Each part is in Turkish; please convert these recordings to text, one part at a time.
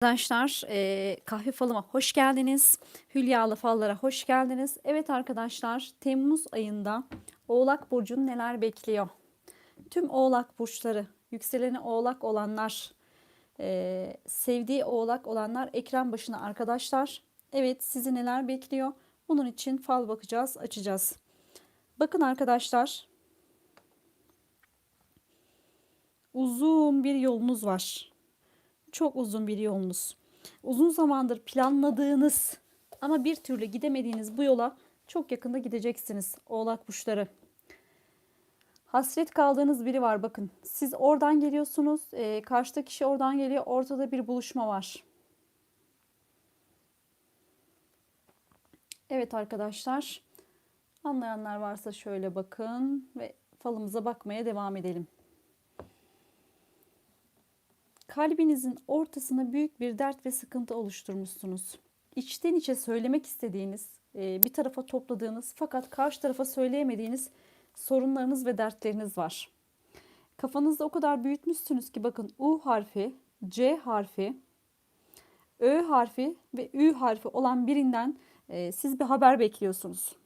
Arkadaşlar eee, kahve falıma hoş geldiniz. Hülyalı fallara hoş geldiniz. Evet arkadaşlar Temmuz ayında Oğlak Burcu'nu neler bekliyor? Tüm Oğlak Burçları, yükseleni Oğlak olanlar, eee, sevdiği Oğlak olanlar ekran başına arkadaşlar. Evet sizi neler bekliyor? Bunun için fal bakacağız, açacağız. Bakın arkadaşlar uzun bir yolunuz var. Çok uzun bir yolunuz. Uzun zamandır planladığınız ama bir türlü gidemediğiniz bu yola çok yakında gideceksiniz Oğlak burçları. Hasret kaldığınız biri var bakın. Siz oradan geliyorsunuz. eee karşıdaki kişi oradan geliyor. Ortada bir buluşma var. Evet arkadaşlar. Anlayanlar varsa şöyle bakın ve falımıza bakmaya devam edelim. Kalbinizin ortasına büyük bir dert ve sıkıntı oluşturmuşsunuz. İçten içe söylemek istediğiniz, e, bir tarafa topladığınız fakat karşı tarafa söyleyemediğiniz sorunlarınız ve dertleriniz var. Kafanızda o kadar büyütmüşsünüz ki bakın U harfi, C harfi, Ö harfi ve Ü harfi olan birinden e, siz bir haber bekliyorsunuz.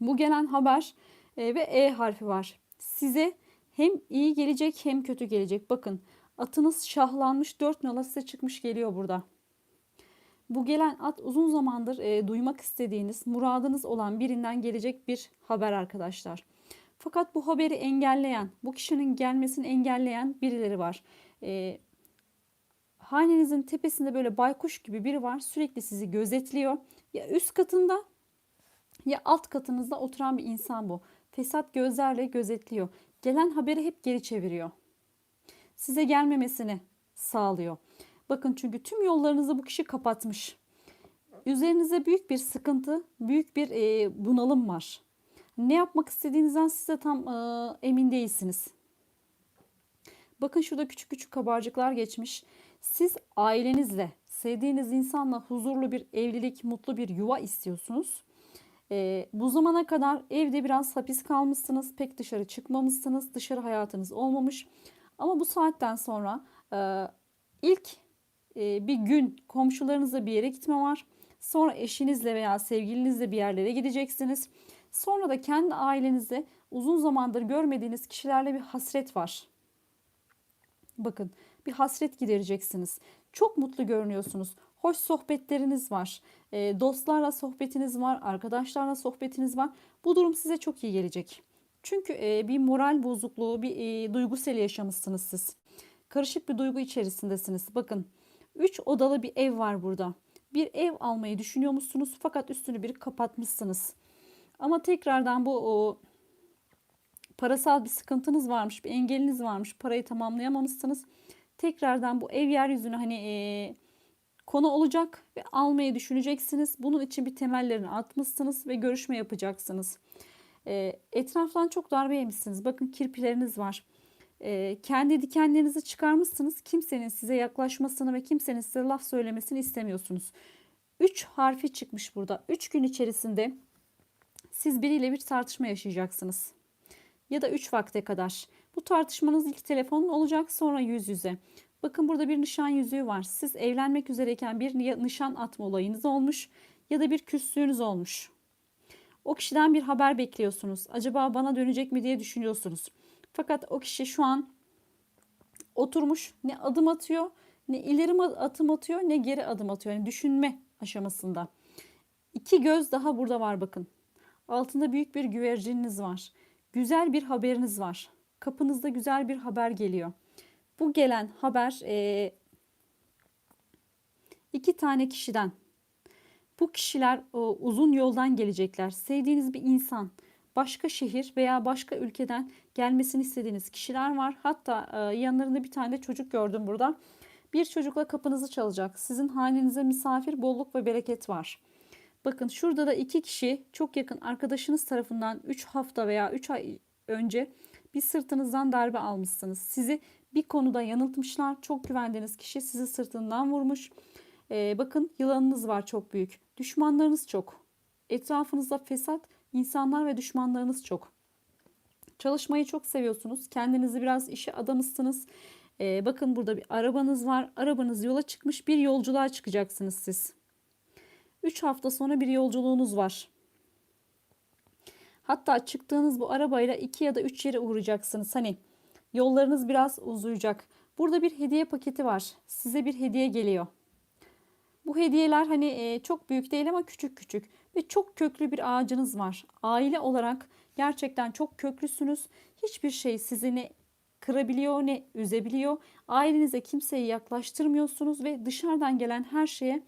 Bu gelen haber e, ve E harfi var. Size hem iyi gelecek hem kötü gelecek. Bakın atınız şahlanmış dört nala size çıkmış geliyor burada. Bu gelen at uzun zamandır e, duymak istediğiniz, muradınız olan birinden gelecek bir haber arkadaşlar. Fakat bu haberi engelleyen, bu kişinin gelmesini engelleyen birileri var. E, hanenizin tepesinde böyle baykuş gibi biri var. Sürekli sizi gözetliyor. Ya üst katında ya alt katınızda oturan bir insan bu. Fesat gözlerle gözetliyor. Gelen haberi hep geri çeviriyor. Size gelmemesini sağlıyor. Bakın çünkü tüm yollarınızı bu kişi kapatmış. Üzerinize büyük bir sıkıntı, büyük bir e, bunalım var. Ne yapmak istediğinizden size tam e, emin değilsiniz. Bakın şurada küçük küçük kabarcıklar geçmiş. Siz ailenizle, sevdiğiniz insanla huzurlu bir evlilik, mutlu bir yuva istiyorsunuz. E, bu zamana kadar evde biraz hapis kalmışsınız, pek dışarı çıkmamışsınız, dışarı hayatınız olmamış. Ama bu saatten sonra e, ilk e, bir gün komşularınızla bir yere gitme var. Sonra eşinizle veya sevgilinizle bir yerlere gideceksiniz. Sonra da kendi ailenizde uzun zamandır görmediğiniz kişilerle bir hasret var. Bakın bir hasret gidereceksiniz. Çok mutlu görünüyorsunuz. Hoş sohbetleriniz var. E, dostlarla sohbetiniz var. Arkadaşlarla sohbetiniz var. Bu durum size çok iyi gelecek. Çünkü bir moral bozukluğu, bir e, duygusel yaşamışsınız siz. Karışık bir duygu içerisindesiniz. Bakın 3 odalı bir ev var burada. Bir ev almayı düşünüyor musunuz? Fakat üstünü bir kapatmışsınız. Ama tekrardan bu o, parasal bir sıkıntınız varmış, bir engeliniz varmış. Parayı tamamlayamamışsınız. Tekrardan bu ev yeryüzüne hani e, konu olacak ve almayı düşüneceksiniz. Bunun için bir temellerini atmışsınız ve görüşme yapacaksınız. E, etraftan çok darbe yemişsiniz. Bakın kirpileriniz var. E, kendi dikenlerinizi çıkarmışsınız. Kimsenin size yaklaşmasını ve kimsenin size laf söylemesini istemiyorsunuz. 3 harfi çıkmış burada. 3 gün içerisinde siz biriyle bir tartışma yaşayacaksınız. Ya da 3 vakte kadar. Bu tartışmanız ilk telefonun olacak sonra yüz yüze. Bakın burada bir nişan yüzüğü var. Siz evlenmek üzereyken bir nişan atma olayınız olmuş ya da bir küslüğünüz olmuş. O kişiden bir haber bekliyorsunuz. Acaba bana dönecek mi diye düşünüyorsunuz. Fakat o kişi şu an oturmuş ne adım atıyor, ne ileri adım atıyor, ne geri adım atıyor. Yani düşünme aşamasında. İki göz daha burada var bakın. Altında büyük bir güvercininiz var. Güzel bir haberiniz var. Kapınızda güzel bir haber geliyor. Bu gelen haber e, iki tane kişiden. Bu kişiler uzun yoldan gelecekler. Sevdiğiniz bir insan, başka şehir veya başka ülkeden gelmesini istediğiniz kişiler var. Hatta e, yanlarında bir tane de çocuk gördüm burada. Bir çocukla kapınızı çalacak. Sizin hanenize misafir, bolluk ve bereket var. Bakın şurada da iki kişi çok yakın arkadaşınız tarafından 3 hafta veya 3 ay önce bir sırtınızdan darbe almışsınız. Sizi bir konuda yanıltmışlar. Çok güvendiğiniz kişi sizi sırtından vurmuş. Ee, bakın yılanınız var çok büyük. Düşmanlarınız çok. Etrafınızda fesat insanlar ve düşmanlarınız çok. Çalışmayı çok seviyorsunuz. Kendinizi biraz işe adamışsınız. Ee, bakın burada bir arabanız var. Arabanız yola çıkmış. Bir yolculuğa çıkacaksınız siz. 3 hafta sonra bir yolculuğunuz var. Hatta çıktığınız bu arabayla 2 ya da 3 yere uğrayacaksınız. Hani yollarınız biraz uzayacak. Burada bir hediye paketi var. Size bir hediye geliyor. Bu hediyeler hani e, çok büyük değil ama küçük küçük ve çok köklü bir ağacınız var. Aile olarak gerçekten çok köklüsünüz. Hiçbir şey sizi ne kırabiliyor ne üzebiliyor. Ailenize kimseyi yaklaştırmıyorsunuz ve dışarıdan gelen her şeye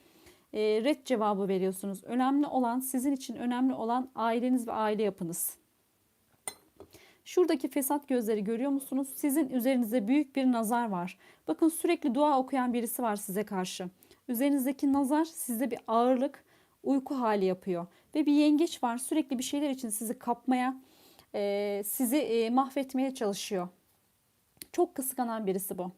e, red cevabı veriyorsunuz. Önemli olan sizin için önemli olan aileniz ve aile yapınız. Şuradaki fesat gözleri görüyor musunuz? Sizin üzerinize büyük bir nazar var. Bakın sürekli dua okuyan birisi var size karşı. Üzerinizdeki nazar sizde bir ağırlık, uyku hali yapıyor. Ve bir yengeç var sürekli bir şeyler için sizi kapmaya, e, sizi e, mahvetmeye çalışıyor. Çok kıskanan birisi bu.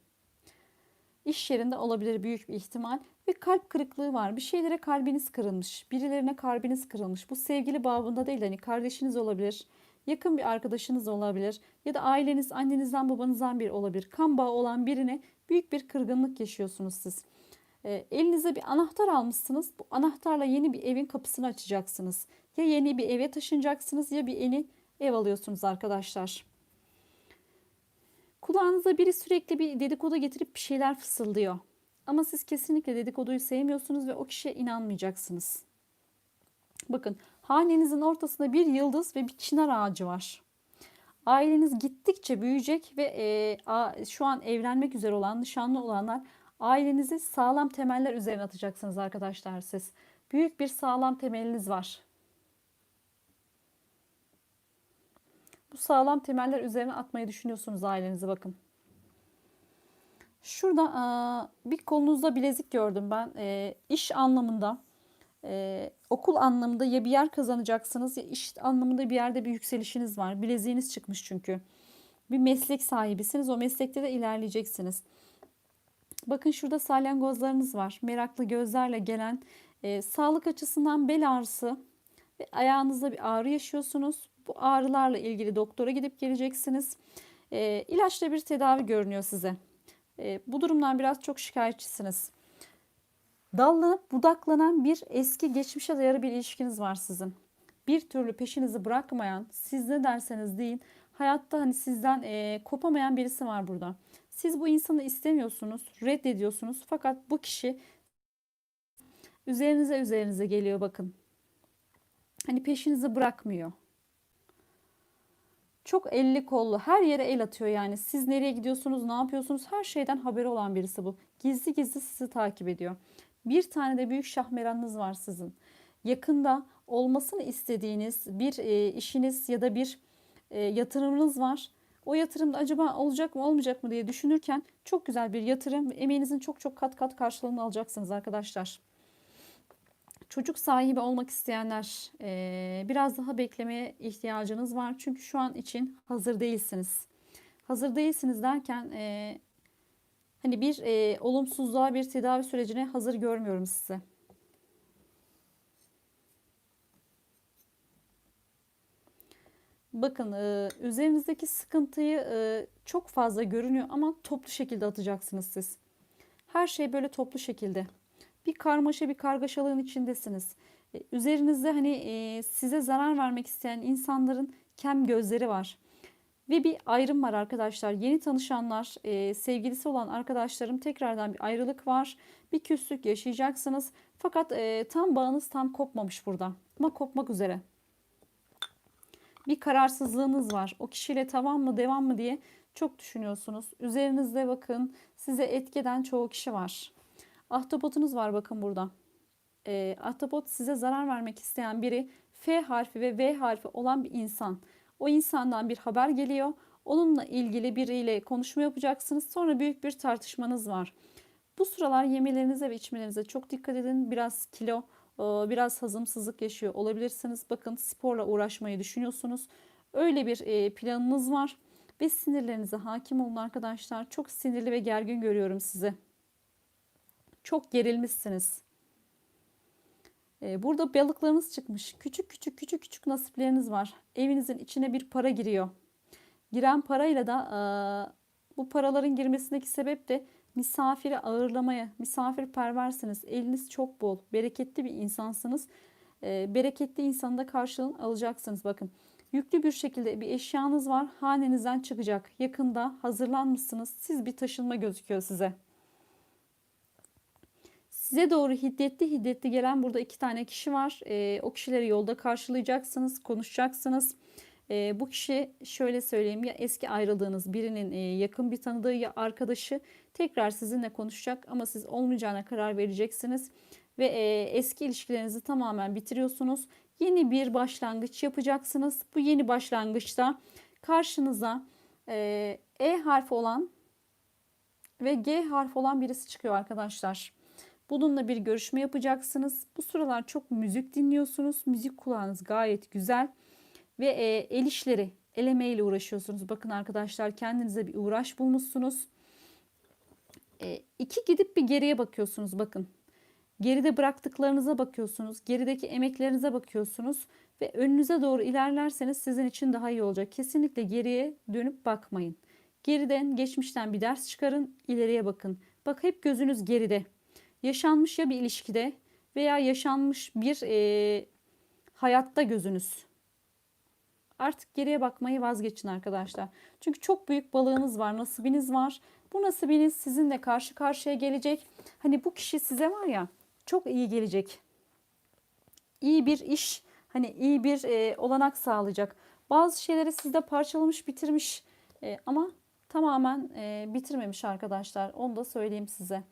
İş yerinde olabilir büyük bir ihtimal ve kalp kırıklığı var. Bir şeylere kalbiniz kırılmış, birilerine kalbiniz kırılmış. Bu sevgili babında değil hani kardeşiniz olabilir, yakın bir arkadaşınız olabilir ya da aileniz annenizden babanızdan bir olabilir. Kan bağı olan birine büyük bir kırgınlık yaşıyorsunuz siz. E, elinize bir anahtar almışsınız. Bu anahtarla yeni bir evin kapısını açacaksınız. Ya yeni bir eve taşınacaksınız ya bir yeni ev alıyorsunuz arkadaşlar. Kulağınıza biri sürekli bir dedikodu getirip bir şeyler fısıldıyor. Ama siz kesinlikle dedikoduyu sevmiyorsunuz ve o kişiye inanmayacaksınız. Bakın hanenizin ortasında bir yıldız ve bir çınar ağacı var. Aileniz gittikçe büyüyecek ve e, a, şu an evlenmek üzere olan, nişanlı olanlar ailenizi sağlam temeller üzerine atacaksınız arkadaşlar siz. Büyük bir sağlam temeliniz var. Bu sağlam temeller üzerine atmayı düşünüyorsunuz ailenizi bakın. Şurada bir kolunuzda bilezik gördüm ben. E, iş anlamında, e, okul anlamında ya bir yer kazanacaksınız ya iş anlamında bir yerde bir yükselişiniz var. Bileziğiniz çıkmış çünkü. Bir meslek sahibisiniz. O meslekte de ilerleyeceksiniz. Bakın şurada salyangozlarınız var. Meraklı gözlerle gelen e, sağlık açısından bel ağrısı ve ayağınızda bir ağrı yaşıyorsunuz. Bu ağrılarla ilgili doktora gidip geleceksiniz. E, ilaçla bir tedavi görünüyor size. E, bu durumdan biraz çok şikayetçisiniz. Dallanıp budaklanan bir eski geçmişe dayalı bir ilişkiniz var sizin. Bir türlü peşinizi bırakmayan, siz ne derseniz deyin, hayatta hani sizden e, kopamayan birisi var burada. Siz bu insanı istemiyorsunuz, reddediyorsunuz fakat bu kişi üzerinize üzerinize geliyor bakın. Hani peşinizi bırakmıyor. Çok elli kollu her yere el atıyor yani. Siz nereye gidiyorsunuz, ne yapıyorsunuz her şeyden haberi olan birisi bu. Gizli gizli sizi takip ediyor. Bir tane de büyük şahmeranınız var sizin. Yakında olmasını istediğiniz bir e, işiniz ya da bir e, yatırımınız var. O yatırımda acaba olacak mı olmayacak mı diye düşünürken çok güzel bir yatırım. Emeğinizin çok çok kat kat karşılığını alacaksınız arkadaşlar. Çocuk sahibi olmak isteyenler biraz daha beklemeye ihtiyacınız var. Çünkü şu an için hazır değilsiniz. Hazır değilsiniz derken hani bir e, olumsuzluğa bir tedavi sürecine hazır görmüyorum sizi. Bakın e, üzerinizdeki sıkıntıyı e, çok fazla görünüyor ama toplu şekilde atacaksınız siz. Her şey böyle toplu şekilde. Bir karmaşa bir kargaşalığın içindesiniz. E, üzerinizde hani e, size zarar vermek isteyen insanların kem gözleri var. Ve bir ayrım var arkadaşlar. Yeni tanışanlar, e, sevgilisi olan arkadaşlarım tekrardan bir ayrılık var. Bir küslük yaşayacaksınız. Fakat e, tam bağınız tam kopmamış burada. Ama kopmak üzere bir kararsızlığınız var. O kişiyle tamam mı devam mı diye çok düşünüyorsunuz. Üzerinizde bakın size etkeden çoğu kişi var. Ahtapotunuz var bakın burada. E, ahtapot size zarar vermek isteyen biri F harfi ve V harfi olan bir insan. O insandan bir haber geliyor. Onunla ilgili biriyle konuşma yapacaksınız. Sonra büyük bir tartışmanız var. Bu sıralar yemelerinize ve içmelerinize çok dikkat edin. Biraz kilo biraz hazımsızlık yaşıyor olabilirsiniz. Bakın sporla uğraşmayı düşünüyorsunuz. Öyle bir planınız var ve sinirlerinize hakim olun arkadaşlar. Çok sinirli ve gergin görüyorum sizi. Çok gerilmişsiniz. Burada balıklarınız çıkmış. Küçük küçük küçük küçük nasipleriniz var. Evinizin içine bir para giriyor. Giren parayla da Bu paraların girmesindeki sebep de misafiri ağırlamaya, misafirperversiniz. Eliniz çok bol, bereketli bir insansınız. Ee, bereketli insanın da karşılığını alacaksınız. Bakın yüklü bir şekilde bir eşyanız var. Hanenizden çıkacak. Yakında hazırlanmışsınız. Siz bir taşınma gözüküyor size. Size doğru hiddetli hiddetli gelen burada iki tane kişi var. Ee, o kişileri yolda karşılayacaksınız, konuşacaksınız. Ee, bu kişi şöyle söyleyeyim ya eski ayrıldığınız birinin e, yakın bir tanıdığı ya arkadaşı tekrar sizinle konuşacak ama siz olmayacağına karar vereceksiniz ve e, eski ilişkilerinizi tamamen bitiriyorsunuz. Yeni bir başlangıç yapacaksınız. Bu yeni başlangıçta karşınıza e, E harfi olan ve G harfi olan birisi çıkıyor arkadaşlar. Bununla bir görüşme yapacaksınız. Bu sıralar çok müzik dinliyorsunuz. Müzik kulağınız gayet güzel. Ve e, el işleri, el uğraşıyorsunuz. Bakın arkadaşlar kendinize bir uğraş bulmuşsunuz. E, iki gidip bir geriye bakıyorsunuz bakın. Geride bıraktıklarınıza bakıyorsunuz. Gerideki emeklerinize bakıyorsunuz. Ve önünüze doğru ilerlerseniz sizin için daha iyi olacak. Kesinlikle geriye dönüp bakmayın. Geriden, geçmişten bir ders çıkarın, ileriye bakın. Bak hep gözünüz geride. Yaşanmış ya bir ilişkide veya yaşanmış bir e, hayatta gözünüz. Artık geriye bakmayı vazgeçin arkadaşlar. Çünkü çok büyük balığınız var, nasibiniz var. Bu nasibiniz sizinle karşı karşıya gelecek. Hani bu kişi size var ya çok iyi gelecek. İyi bir iş, hani iyi bir e, olanak sağlayacak. Bazı şeyleri sizde parçalamış, bitirmiş e, ama tamamen e, bitirmemiş arkadaşlar. Onu da söyleyeyim size.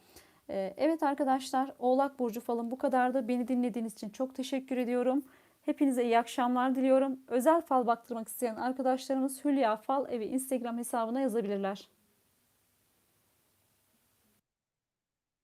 E, evet arkadaşlar, Oğlak Burcu falım bu kadardı. Beni dinlediğiniz için çok teşekkür ediyorum. Hepinize iyi akşamlar diliyorum. Özel fal baktırmak isteyen arkadaşlarımız Hülya Fal Evi Instagram hesabına yazabilirler.